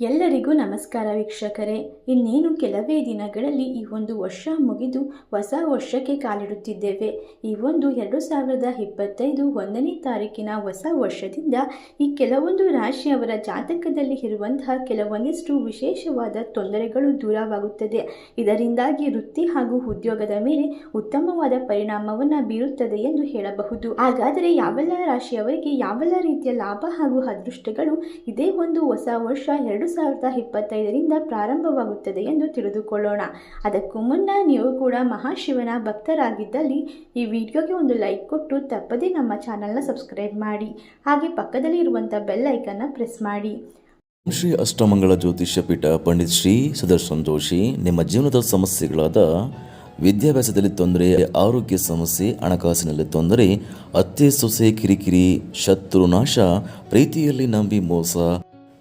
ಎಲ್ಲರಿಗೂ ನಮಸ್ಕಾರ ವೀಕ್ಷಕರೇ. ಇನ್ನೇನು ಕೆಲವೇ ದಿನಗಳಲ್ಲಿ ಈ ಒಂದು ವರ್ಷ ಮುಗಿದು ಹೊಸ ವರ್ಷಕ್ಕೆ ಕಾಲಿಡುತ್ತಿದ್ದೇವೆ. ಈ ಒಂದು ಎರಡು ಸಾವಿರದ ಇಪ್ಪತ್ತೈದು ಒಂದನೇ ತಾರೀಕಿನ ಹೊಸ ವರ್ಷದಿಂದ ಈ ಕೆಲವೊಂದು ರಾಶಿಯವರ ಜಾತಕದಲ್ಲಿ ಇರುವಂತಹ ಕೆಲವೊಂದಿಷ್ಟು ವಿಶೇಷವಾದ ತೊಂದರೆಗಳು ದೂರವಾಗುತ್ತದೆ. ಇದರಿಂದಾಗಿ ವೃತ್ತಿ ಹಾಗೂ ಉದ್ಯೋಗದ ಮೇಲೆ ಉತ್ತಮವಾದ ಪರಿಣಾಮವನ್ನು ಬೀರುತ್ತದೆ ಎಂದು ಹೇಳಬಹುದು. ಹಾಗಾದರೆ ಯಾವೆಲ್ಲ ರಾಶಿಯವರಿಗೆ ಯಾವೆಲ್ಲ ರೀತಿಯ ಲಾಭ ಹಾಗೂ ಅದೃಷ್ಟಗಳು ಇದೇ ಒಂದು ಹೊಸ ವರ್ಷ ಎರಡು ಸಾವಿರದ ಇಪ್ಪತ್ತೈದರಿಂದ ಪ್ರಾರಂಭವಾಗುತ್ತದೆ ಎಂದು ತಿಳಿದುಕೊಳ್ಳೋಣ. ಅದಕ್ಕೂ ಮುನ್ನ ನೀವು ಕೂಡ ಮಹಾಶಿವನ ಭಕ್ತರಾಗಿದ್ದಲ್ಲಿ ಈ ವಿಡಿಯೋಗೆ ಒಂದು ಲೈಕ್ ಕೊಟ್ಟು ತಪ್ಪದೇ ನಮ್ಮ ಚಾನಲ್ನ ಸಬ್ಸ್ಕ್ರೈಬ್ ಮಾಡಿ. ಹಾಗೆ ಪಕ್ಕದಲ್ಲಿ ಇರುವಂಥ ಬೆಲ್ ಐಕನ್ನ ಪ್ರೆಸ್ ಮಾಡಿ. ಶ್ರೀ ಅಷ್ಟಮಂಗಳ ಜ್ಯೋತಿಷ್ಯ ಪೀಠ ಪಂಡಿತ್ ಶ್ರೀ ಸುದರ್ಶನ್ ಜೋಶಿ ನಿಮ್ಮ ಜೀವನದ ಸಮಸ್ಯೆಗಳಾದ ವಿದ್ಯಾಭ್ಯಾಸದಲ್ಲಿ ತೊಂದರೆ, ಆರೋಗ್ಯ ಸಮಸ್ಯೆ, ಹಣಕಾಸಿನಲ್ಲಿ ತೊಂದರೆ, ಅತ್ತೆ ಸೊಸೆ ಕಿರಿಕಿರಿ, ಶತ್ರು ನಾಶ, ಪ್ರೀತಿಯಲ್ಲಿ ನಂಬಿ ಮೋಸ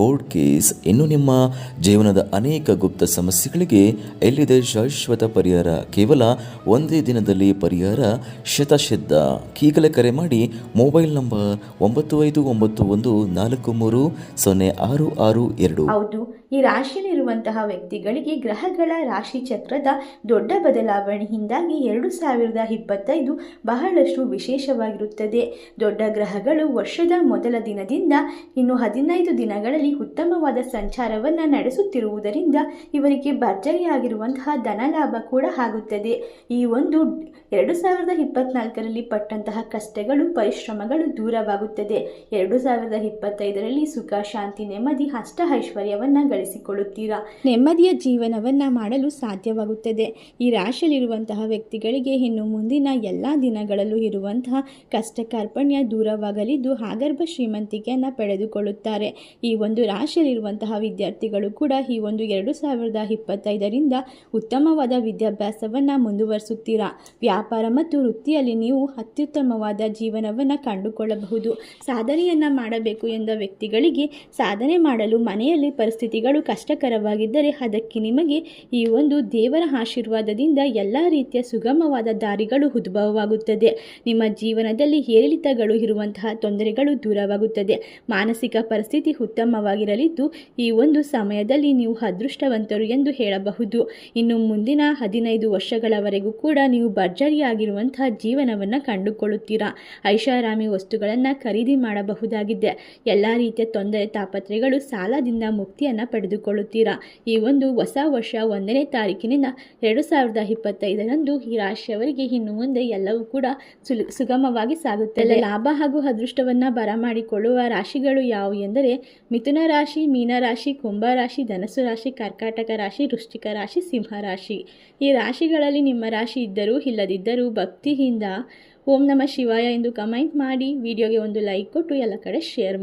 ಕೋರ್ಟ್ ಕೇಸ್ ಇನ್ನು ನಿಮ್ಮ ಜೀವನದ ಅನೇಕ ಗುಪ್ತ ಸಮಸ್ಯೆಗಳಿಗೆ ಎಲ್ಲಿದೆ ಶಾಶ್ವತ ಪರಿಹಾರ? ಕೇವಲ ಒಂದೇ ದಿನದಲ್ಲಿ ಪರಿಹಾರ? ಶತಸಿದ್ಧ ಈಗಲೇ ಕರೆ ಮಾಡಿ ಮೊಬೈಲ್ ನಂಬರ್ ಒಂಬತ್ತು ಐದು ಒಂಬತ್ತು ಒಂದು ನಾಲ್ಕು ಮೂರು ಸೊನ್ನೆ ಆರು ಆರು ಎರಡು. ಹೌದು, ಈ ರಾಶಿಯಲ್ಲಿರುವಂತಹ ವ್ಯಕ್ತಿಗಳಿಗೆ ಗ್ರಹಗಳ ರಾಶಿ ಚಕ್ರದ ದೊಡ್ಡ ಬದಲಾವಣೆಯಿಂದಾಗಿ ಎರಡು ಸಾವಿರದ ಇಪ್ಪತ್ತೈದು ಬಹಳಷ್ಟು ವಿಶೇಷವಾಗಿರುತ್ತದೆ. ದೊಡ್ಡ ಗ್ರಹಗಳು ವರ್ಷದ ಮೊದಲ ದಿನದಿಂದ ಇನ್ನು ಹದಿನೈದು ದಿನಗಳಲ್ಲಿ ಉತ್ತಮವಾದ ಸಂಚಾರವನ್ನು ನಡೆಸುತ್ತಿರುವುದರಿಂದ ಇವರಿಗೆ ಭರ್ಜರಿಯಾಗಿರುವಂತಹ ಧನಲಾಭ ಕೂಡ ಆಗುತ್ತದೆ. ಈ ಒಂದು ಎರಡು ಸಾವಿರದ ಇಪ್ಪತ್ನಾಲ್ಕರಲ್ಲಿ ಪಟ್ಟಂತಹ ಕಷ್ಟಗಳು, ಪರಿಶ್ರಮಗಳು ದೂರವಾಗುತ್ತದೆ. ಎರಡು ಸಾವಿರದ ಇಪ್ಪತ್ತೈದರಲ್ಲಿ ಸುಖ, ಶಾಂತಿ, ನೆಮ್ಮದಿ, ಅಷ್ಟ ಐಶ್ವರ್ಯವನ್ನು ಗಳಿಸಿಕೊಳ್ಳುತ್ತೀರಾ? ನೆಮ್ಮದಿಯ ಜೀವನವನ್ನು ಮಾಡಲು ಸಾಧ್ಯವಾಗುತ್ತದೆ. ಈ ರಾಶಿಯಲ್ಲಿರುವಂತಹ ವ್ಯಕ್ತಿಗಳಿಗೆ ಇನ್ನು ಮುಂದಿನ ಎಲ್ಲ ದಿನಗಳಲ್ಲೂ ಇರುವಂತಹ ಕಷ್ಟ ಕಾರ್ಪಣ್ಯ ದೂರವಾಗಲಿದ್ದು ಆಗರ್ಭ ಶ್ರೀಮಂತಿಕೆಯನ್ನು ಪಡೆದುಕೊಳ್ಳುತ್ತಾರೆ. ಈ ರಾಶಿಯಲ್ಲಿರುವಂತಹ ವಿದ್ಯಾರ್ಥಿಗಳು ಕೂಡ ಈ ಒಂದು ಎರಡು ಸಾವಿರದ ಇಪ್ಪತ್ತೈದರಿಂದ ಉತ್ತಮವಾದ ವಿದ್ಯಾಭ್ಯಾಸವನ್ನು ಮುಂದುವರಿಸುತ್ತೀರಾ? ವ್ಯಾಪಾರ ಮತ್ತು ವೃತ್ತಿಯಲ್ಲಿ ನೀವು ಅತ್ಯುತ್ತಮವಾದ ಜೀವನವನ್ನು ಕಂಡುಕೊಳ್ಳಬಹುದು. ಸಾಧನೆಯನ್ನು ಮಾಡಬೇಕು ಎಂದ ವ್ಯಕ್ತಿಗಳಿಗೆ ಸಾಧನೆ ಮಾಡಲು ಮನೆಯಲ್ಲಿ ಪರಿಸ್ಥಿತಿಗಳು ಕಷ್ಟಕರವಾಗಿದ್ದರೆ ಅದಕ್ಕೆ ನಿಮಗೆ ಈ ಒಂದು ದೇವರ ಆಶೀರ್ವಾದದಿಂದ ಎಲ್ಲ ರೀತಿಯ ಸುಗಮವಾದ ದಾರಿಗಳು ಉದ್ಭವವಾಗುತ್ತದೆ. ನಿಮ್ಮ ಜೀವನದಲ್ಲಿ ಏರಿಳಿತಗಳು ಇರುವಂತಹ ತೊಂದರೆಗಳು ದೂರವಾಗುತ್ತದೆ. ಮಾನಸಿಕ ಪರಿಸ್ಥಿತಿ ಉತ್ತಮವಾಗಿರಲಿದ್ದು ಈ ಒಂದು ಸಮಯದಲ್ಲಿ ನೀವು ಅದೃಷ್ಟವಂತರು ಎಂದು ಹೇಳಬಹುದು. ಇನ್ನು ಮುಂದಿನ ಹದಿನೈದು ವರ್ಷಗಳವರೆಗೂ ಕೂಡ ನೀವು ಭರ್ಜರಿಯಾಗಿರುವಂತಹ ಜೀವನವನ್ನು ಕಂಡುಕೊಳ್ಳುತ್ತೀರಾ? ಐಷಾರಾಮಿ ವಸ್ತುಗಳನ್ನು ಖರೀದಿ ಮಾಡಬಹುದಾಗಿದೆ. ಎಲ್ಲ ರೀತಿಯ ತೊಂದರೆ ತಾಪತ್ರೆಗಳು ಸಾಲದಿಂದ ಮುಕ್ತಿಯನ್ನು ಪಡೆದುಕೊಳ್ಳುತ್ತೀರಾ? ಈ ಒಂದು ಹೊಸ ವರ್ಷ ಒಂದನೇ ತಾರೀಕಿನಿಂದ ಎರಡು ಸಾವಿರದ ಇಪ್ಪತ್ತೈದರಂದು ಈ ರಾಶಿಯವರಿಗೆ ಇನ್ನು ಮುಂದೆ ಎಲ್ಲವೂ ಕೂಡ ಸುಗಮವಾಗಿ ಸಾಗುತ್ತದೆ. ಲಾಭ ಹಾಗೂ ಅದೃಷ್ಟವನ್ನು ಬರಮಾಡಿಕೊಳ್ಳುವ ರಾಶಿಗಳು ಯಾವುವು ಎಂದರೆ ಮಿಥುನ ರಾಶಿ ಮೀನರಾಶಿ ಕುಂಭ ರಾಶಿ ಧನಸು ರಾಶಿ, ಕರ್ಕಾಟಕ ರಾಶಿ, ವೃಶ್ಚಿಕ ರಾಶಿ, ಸಿಂಹ ರಾಶಿ. ಈ ರಾಶಿಗಳಲ್ಲಿ ನಿಮ್ಮ ರಾಶಿ ಇದ್ದರೂ ಇಲ್ಲದಿದ್ದರೂ ಭಕ್ತಿಯಿಂದ ಓಂ ನಮ ಶಿವಾಯ ಎಂದು ಕಮೆಂಟ್ ಮಾಡಿ, ವಿಡಿಯೋಗೆ ಒಂದು ಲೈಕ್ ಕೊಟ್ಟು ಎಲ್ಲ ಕಡೆ ಶೇರ್ ಮಾಡಿ